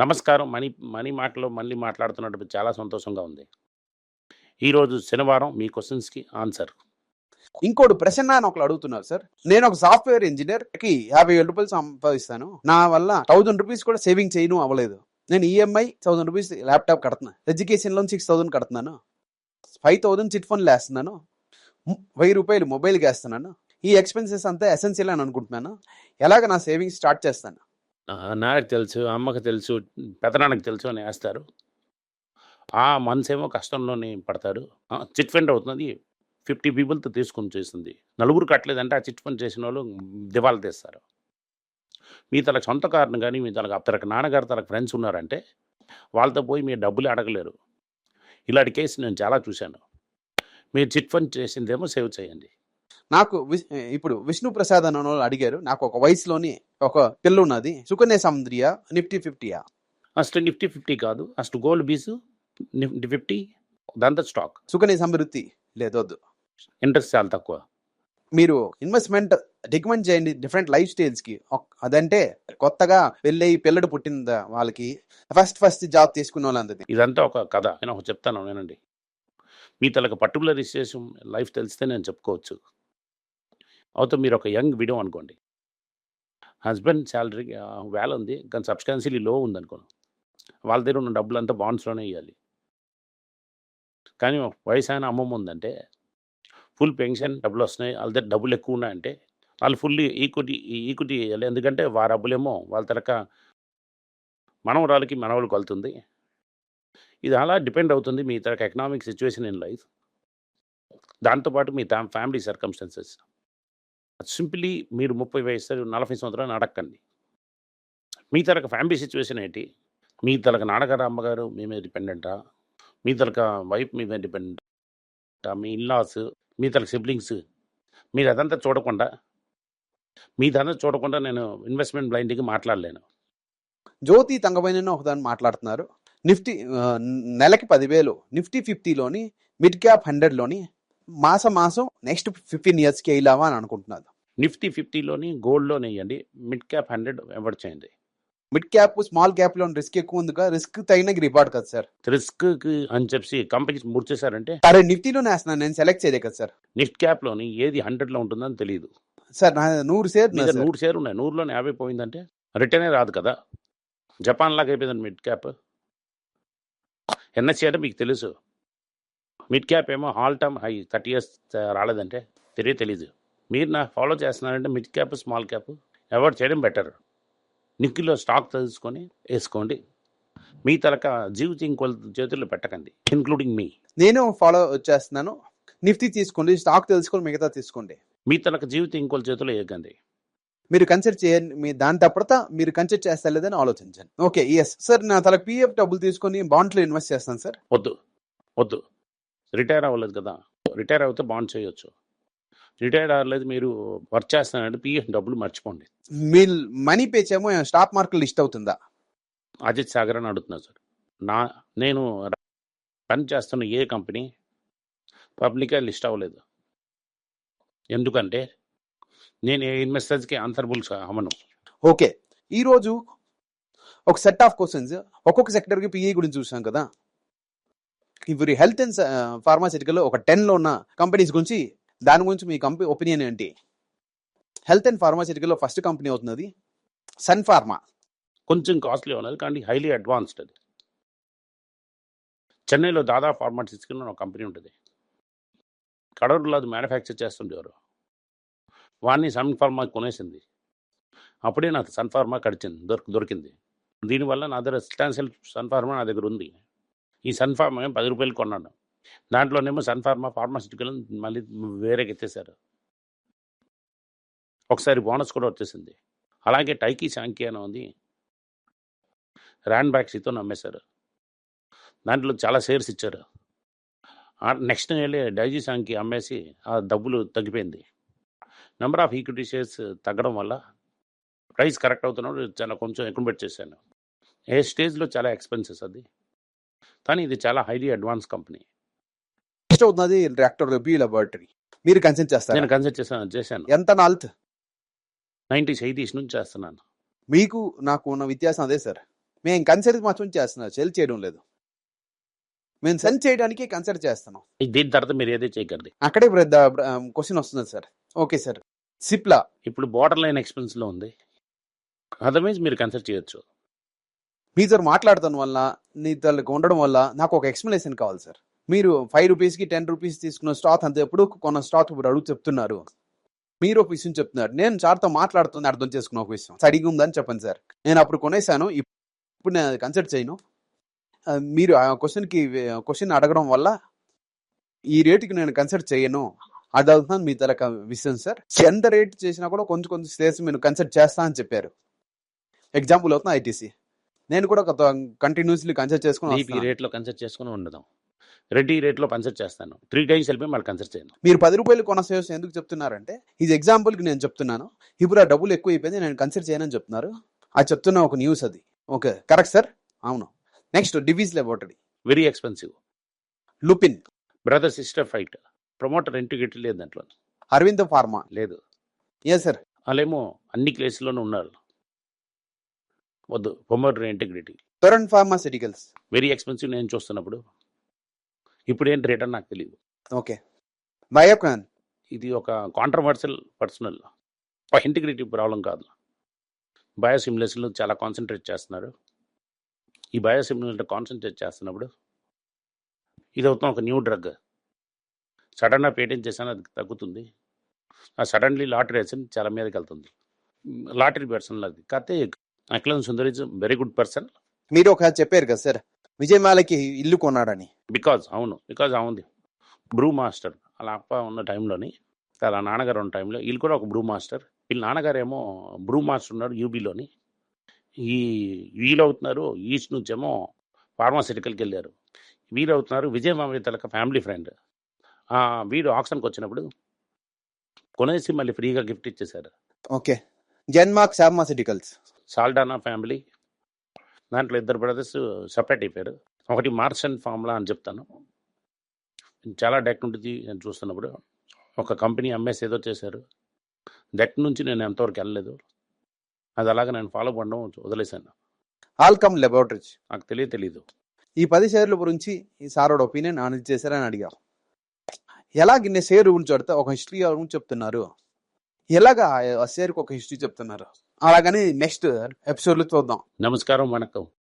నమస్కారం. Money money మాటలో మళ్ళీ మాట్లాడుతున్నట్టు చాలా సంతోషంగా ఉంది. ఈరోజు శనివారం మీ క్వశ్చన్స్కి ఆన్సర్. ఇంకోటి ప్రసన్న అని ఒకరు అడుగుతున్నారు సార్. నేను ఒక సాఫ్ట్వేర్ ఇంజనీర్కి యాభై వేల రూపాయలు సంపాదిస్తాను. నా వల్ల థౌసండ్ రూపీస్ కూడా సేవింగ్ చేయను అవ్వలేదు. నేను ఈఎంఐ థౌసండ్ రూపీస్ ల్యాప్టాప్ కడుతున్నాను ఎడ్యుకేషన్ లోన్ సిక్స్ థౌసండ్ కడుతున్నాను. ఫైవ్ థౌసండ్ చిట్ ఫండ్ వేస్తున్నాను. వెయ్యి రూపాయలు మొబైల్కి వేస్తున్నాను. ఈ ఎక్స్పెన్సెస్ అంతా ఎసెన్షియల్ అని అనుకుంటున్నాను. ఎలాగ నా సేవింగ్స్ స్టార్ట్ చేస్తాను? ఆ, నాకు తెలుసు అమ్మకు తెలుసు పెదనాన్నకు తెలుసు అని వేస్తారు. ఆ మనసేమో కష్టంలోనే పడతారు చిట్ ఫండ్ అవుతుంది ఫిఫ్టీ పీపుల్తో తీసుకొని చేస్తుంది నలుగురు కట్టలేదంటే ఆ చిట్ ఫండ్ చేసిన వాళ్ళు దివాలా తీస్తారు. మీ తనకు సొంత కారణం కానీ మీ తనకు తనకు నాన్నగారు తనకు ఫ్రెండ్స్ ఉన్నారంటే వాళ్ళతో పోయి మీరు డబ్బులు అడగలేరు. ఇలాంటి కేసు నేను చాలా చూశాను. మీరు చిట్ ఫండ్ చేసిందేమో సేవ్ చేయండి. నాకు ఇప్పుడు విష్ణు ప్రసాద్ అన్న వాళ్ళు అడిగారు నాకు ఒక వయసులోని ఒక పిల్ల ఉన్నది సుకన్య సముద్రియా నిఫ్టీ ఫిఫ్టీయా? ఫస్ట్ నిఫ్టీ ఫిఫ్టీ కాదు first gold BeES Nifty fifty దాంతో స్టాక్. సుకన్య సమృద్ధి లేదొద్దు ఇంట్రెస్ట్ చాలా తక్కువ. మీరు ఇన్వెస్ట్మెంట్ రికమెండ్ చేయండి డిఫరెంట్ లైఫ్ స్టైల్స్కి ఒక్- అదంటే కొత్తగా పెళ్ళి పిల్లడు పుట్టిన వాళ్ళకి ఫస్ట్ ఫస్ట్ జాబ్ తీసుకున్న వాళ్ళందరిది. ఇదంతా ఒక కథ నేను ఒక చెప్తాను వినండి. మీ తలకు పర్టికులర్ విశేషం లైఫ్ తెలిస్తే నేను చెప్పుకోవచ్చు. అవుతే మీరు ఒక యంగ్ విడో అనుకోండి. హస్బెండ్ శాలరీ వేల ఉంది కానీ సబ్స్టాన్షియలీ లో ఉంది అనుకోను వాళ్ళ దగ్గర ఉన్న డబ్బులు అంతా బాండ్స్లోనే ఇవ్వాలి కానీ వయసు అయిన అమ్మమ్మ ఉందంటే ఫుల్ పెన్షన్ డబ్బులు వస్తున్నాయి వాళ్ళ దగ్గర డబ్బులు ఎక్కువ ఉన్నాయంటే వాళ్ళు ఫుల్ ఈక్విటీ ఈక్విటీ ఇవ్వాలి ఎందుకంటే వారి డబ్బులేమో వాళ్ళ తరక మనవరాలకి మనవలకు వెళ్తుంది ఇది అలా డిపెండ్ అవుతుంది మీ తరక ఎకనామిక్ సిచ్యువేషన్ ఇన్ లైఫ్. దాంతోపాటు మీ ఫ్యామిలీ సర్కమ్స్టాన్సెస్ సింప్లీ మీరు ముప్పై వయసు నలభై సంవత్సరాలు అడగండి మీ తరక ఫ్యామిలీ సిచ్యువేషన్ ఏంటి? మీ తలక నాన్నగారు అమ్మగారు మీ మీద డిపెండెంటా? మీ తలక వైఫ్ మీ మీద డిపెండెంటా? మీ ఇన్లాస్ మీ తలక సిబ్లింగ్స్ మీరు అదంతా చూడకుండా మీదంతా చూడకుండా నేను ఇన్వెస్ట్మెంట్ బ్లైండ్కి మాట్లాడలేను. జ్యోతి తంగమైన ఒకదాన్ని మాట్లాడుతున్నారు. నిఫ్టీ నెలకి పదివేలు నిఫ్టీ ఫిఫ్టీలోని మిడ్ క్యాప్ హండ్రెడ్లోని మాసం మాసం నెక్స్ట్ ఫిఫ్టీన్ ఇయర్స్కి వెళ్ళావా అని అనుకుంటున్నారు నిఫ్టీ ఫిఫ్టీలోని గోల్డ్లోనే వేయండి మిడ్ క్యాప్ హండ్రెడ్ ఎవర్ చేయండి? మిడ్ క్యాప్ స్మాల్ క్యాప్లో రిస్క్ ఎక్కువ ఉంది కదా రిస్క్ తగిన రివార్డ్ కదా సార్? రిస్క్కి అని చెప్పి కంపెనీస్ మూర్చేశారంటే? సరే నిఫ్టీలోనే వేస్తున్నాను నేను సెలెక్ట్ చేయలే కదా సార్. నిఫ్ట్ క్యాప్లోని ఏది హండ్రెడ్లో ఉంటుందని తెలియదు సార్ నా నూరు షేర్ నూరు షేర్ ఉన్నాయి. నూరులోనే యాభై పోయిందంటే? రిటర్నే రాదు కదా. జపాన్ లాగా అయిపోయిందండి మిడ్ క్యాప్. ఎన్ఎస్సీ అంటే మీకు తెలుసు. మిడ్ క్యాప్ ఏమో all time high. Thirty years రాలేదంటే? తెలియ తెలీదు మీరు నా ఫాలో చేస్తున్నారంటే mid cap small cap avoid చేయడం బెటర్ నిక్కిలో స్టాక్ తెలుసుకొని వేసుకోండి. మీ తలక జీవితం ఇంకొక చేతుల్లో పెట్టకండి ఇన్క్లూడింగ్ మీ నేను ఫాలో చేస్తున్నాను. నిఫ్టీ తీసుకోండి స్టాక్ తెలుసుకోండి మిగతా తీసుకోండి. మీ తనకు జీవితం ఇంకొక చేతిలో వేయకండి. మీరు కన్సిడర్ చేయండి మీ దాని తర్వాత మీరు కన్సిడర్ చేస్తా లేదని ఆలోచించండి. ఓకే ఎస్ సార్ నా తల పిఎఫ్ డబ్బులు తీసుకొని బాండ్లో ఇన్వెస్ట్ చేస్తాను సార్ వద్దు. వద్దు. రిటైర్ అవ్వలేదు కదా. రిటైర్ అవుతే బాండ్ చేయొచ్చు. రిటైర్ అవ్వలేదు మీరు వర్క్ చేస్తానంటే పిఎఫ్ డబ్బులు మర్చిపోండి. మీ మనీ పేజ్ ఏమో స్టాక్ మార్కెట్ లిస్ట్ అవుతుందా? అజిత్ సాగర్ అని అడుగుతున్నారు సార్. నా నేను రన్ చేస్తున్న ఏ కంపెనీ పబ్లిక్గా లిస్ట్ అవ్వలేదు. ఎందుకంటే నేను ఏ ఇన్వెస్టర్స్కి ఆన్సర్బుల్స్ అమ్మను ఓకే. ఈ రోజు ఒక సెట్ ఆఫ్ క్వశ్చన్స్ ఒక్కొక్క సెక్టర్కి పిఈ గురించి చూసాం కదా. ఇప్పుడు హెల్త్ అండ్ ఫార్మాసిటికల్ ఒక 10 లో ఉన్న కంపెనీస్ గురించి దాని గురించి మీ కంపెనీ ఒపీనియన్ ఏంటి? హెల్త్ అండ్ ఫార్మాసిటికల్లో ఫస్ట్ కంపెనీ అవుతున్నది సన్ ఫార్మా కొంచెం కాస్ట్లీ ఉన్నది కానీ హైలీ అడ్వాన్స్డ్ అది. చెన్నైలో దాదా ఫార్మాసిటిక్స్ ఒక కంపెనీ ఉంటుంది. కడూరులో అది మ్యానుఫ్యాక్చర్ చేస్తుండేవారు వాడిని సన్ ఫార్మా కొనేసింది. అప్పుడే నాకు సన్ ఫార్మా కడిచింది దొరికి దొరికింది. దీనివల్ల నా దగ్గర సబ్స్టాన్షియల్ సన్ ఫార్మా నా దగ్గర ఉంది. ఈ సన్ ఫార్మా పది రూపాయలు కొన్నాను. దాంట్లోనేమో సన్ఫార్మా ఫార్మాసిటికల్ మళ్ళీ వేరేకి ఎత్తేసారు. ఒకసారి బోనస్ కూడా వచ్చేసింది. అలాగే టైకీ శాంకి అని ఉంది. ర్యాన్ బ్యాక్సీతో నమ్మేశారు. దాంట్లో చాలా షేర్స్ ఇచ్చారు. నెక్స్ట్ వెళ్ళి డైజీ సాంగ్కి అమ్మేసి ఆ డబ్బులు తగ్గిపోయింది. నెంబర్ ఆఫ్ ఈక్విటీ షేర్స్ తగ్గడం వల్ల ప్రైస్ కరెక్ట్ అవుతున్నప్పుడు చాలా కొంచెం ఎక్కువ చేశాను. ఏ స్టేజ్లో చాలా ఎక్స్పెన్సెస్ అది. కానీ ఇది చాలా హైలీ అడ్వాన్స్ కంపెనీ. నెక్స్ట్ అవుతున్నది డాక్టర్ రబీ లబోరేటరీ మీరు కన్సల్ట్ చేస్తారు? నేను కన్సల్ట్ చేశాను చేశాను. ఎంత నాల్త్? నైంటీస్ ఎయిటీస్ నుంచి చేస్తున్నాను. మీకు నాకు ఉన్న వ్యత్యాసం అదే సార్. మేము కన్సిడర్ మాత్రం చేస్తున్నాం సెల్ చేయడం లేదు. మేము సెల్ చేయడానికి కన్సిడర్ చేస్తున్నాం. దీని తర్వాత మీరు ఏదే చేయకండి. అక్కడే క్వశ్చన్ వస్తుంది సార్. Okay sir. సిప్లా ఇప్పుడు బార్డర్ లైన్ ఎక్స్పెన్స్లో ఉంది. అదర్వైజ్ మీరు కన్సిడర్ చేయొచ్చు. మీతో మాట్లాడటం వల్ల నీతో ఉండడం వల్ల నాకు ఒక ఎక్స్ప్లెనేషన్ కావాలి సార్. మీరు ఫైవ్ రూపీస్కి టెన్ రూపీస్ తీసుకున్న స్టాక్ అంత ఎప్పుడు కొన్న స్టాక్ ఇప్పుడు అడుగు చెప్తున్నారు. మీరు ఒక విషయం చెప్తున్నారు. నేను సార్తో మాట్లాడుతుంది అర్థం చేసుకున్న ఒక విషయం. సరిగా ఉందని చెప్పండి సార్ నేను అప్పుడు కొనేసాను. ఇప్పుడు నేను అది కన్సిడర్ చేయను. మీరు ఆ క్వశ్చన్కి క్వశ్చన్ అడగడం వల్ల ఈ రేటుకి నేను కన్సిడర్ చేయను. అది అవుతున్నాను మీ తలక విషయం సార్ ఎంత రేట్ చేసినా కూడా కొంచెం కొంచెం స్టేస్ మీరు కన్సిడర్ చేస్తా అని చెప్పారు. ఎగ్జాంపుల్ అవుతుంది ఐటీసీ నేను కూడా కంటిన్యూస్లీ కన్సిడర్ చేసుకుని. రేట్లో కన్సిడర్ చేసుకుని ఉండదాం. రెడ్డి రేట్లో కన్సిడర్ చేస్తాను. త్రీ టైమ్స్ వెళ్ళిపోయి మళ్ళీ కన్సిడర్ చేయను. మీరు పది రూపాయలు కొన సేవ్స్ ఎందుకు చెప్తున్నారంటే ఇది ఎగ్జాంపుల్కి నేను చెప్తున్నాను. ఇప్పుడు ఆ డబ్బులు ఎక్కువ అయిపోయింది నేను కన్సిడర్ చేయనని చెప్తున్నారు. అది చెప్తున్న ఒక న్యూస్ అది. ఓకే కరెక్ట్ సార్ అవును. Next Divi's laboratory very expensive Lupin brother sister fight promoter integrity లేదు దాంట్లో. అరవింద్ ఫార్మా లేదు. ఏ సార్ వాళ్ళేమో అన్ని కేసుల్లోనూ ఉన్నారు. వద్దు promoter integrity Torrent pharmaceuticals very expensive నేను చూస్తున్నప్పుడు. ఇప్పుడు ఏంటి రేట్ అని నాకు తెలియదు ఓకే. బయోకాన్ ఇది ఒక కాంట్రవర్షియల్ పర్సనల్ ఇంటిగ్రిటీ ప్రాబ్లం కాదు. బయోసిమ్యులేషన్లు చాలా కాన్సన్ట్రేట్ చేస్తున్నారు. ఈ బయోసిమ్యులేషన్ కాన్సన్ట్రేట్ చేస్తున్నప్పుడు ఇది అవుతున్న ఒక న్యూ డ్రగ్ సడన్గా పేటెంట్ చేసాను అది తగ్గుతుంది. ఆ సడన్లీ లాటరీ వేసిన చాలా మీదకి వెళ్తుంది. లాటరీ పర్సన్ అది కాకపోతే Akhilam Sundar is very good person మీరు ఒక చెప్పారు కదా సార్. విజయమాలకి ఇల్లు కొన్నాడని. బికాజ్ అవును. బికాజ్ అవుంది బ్రూ మాస్టర్. అలా అప్ప ఉన్న టైంలోని వాళ్ళ నాన్నగారు ఉన్న టైంలో వీళ్ళు కూడా ఒక బ్రూ మాస్టర్. వీళ్ళ నాన్నగారు ఏమో బ్రూ మాస్టర్ ఉన్నాడు యూబీలోని. ఈ వీళ్ళు అవుతున్నారు ఈస్ట్ నుంచేమో ఫార్మాసిటికల్కి వెళ్ళారు. వీళ్ళు అవుతున్నారు విజయ తలక ఫ్యామిలీ ఫ్రెండ్. వీడు ఆక్షన్కి వచ్చినప్పుడు కొనేసి మళ్ళీ ఫ్రీగా గిఫ్ట్ ఇచ్చేశారు. Okay. Glenmark pharmaceuticals Saldanha family దాంట్లో ఇద్దరు బ్రదర్స్ సపరేట్ అయిపోయారు. ఒకటి మార్సన్ ఫార్ములా అని చెప్తాను. చాలా డెక్ ఉంటుంది నేను చూస్తున్నప్పుడు ఒక కంపెనీ అమ్మేసి ఏదో చేశారు. డెక్ నుంచి నేను ఎంతవరకు వెళ్ళలేదు. అది అలాగే నేను ఫాలో అవ్వడం వదిలేశాను. ఆల్కమ్ లెబోరేటరీస్ నాకు తెలియ తెలీదు. ఈ పది షేర్ల గురించి ఈ సారోడు ఒపీనియన్ అనేది చేశారని అడిగా. ఎలాగ ఇన్ని షేర్ గురించి అడితే ఒక హిస్టరీ గురించి చెప్తున్నారు? ఎలాగా ఆ షేర్కి ఒక హిస్టరీ చెప్తున్నారు? అలాగని నెక్స్ట్ ఎపిసోడ్లో చూద్దాం. నమస్కారం వణకం.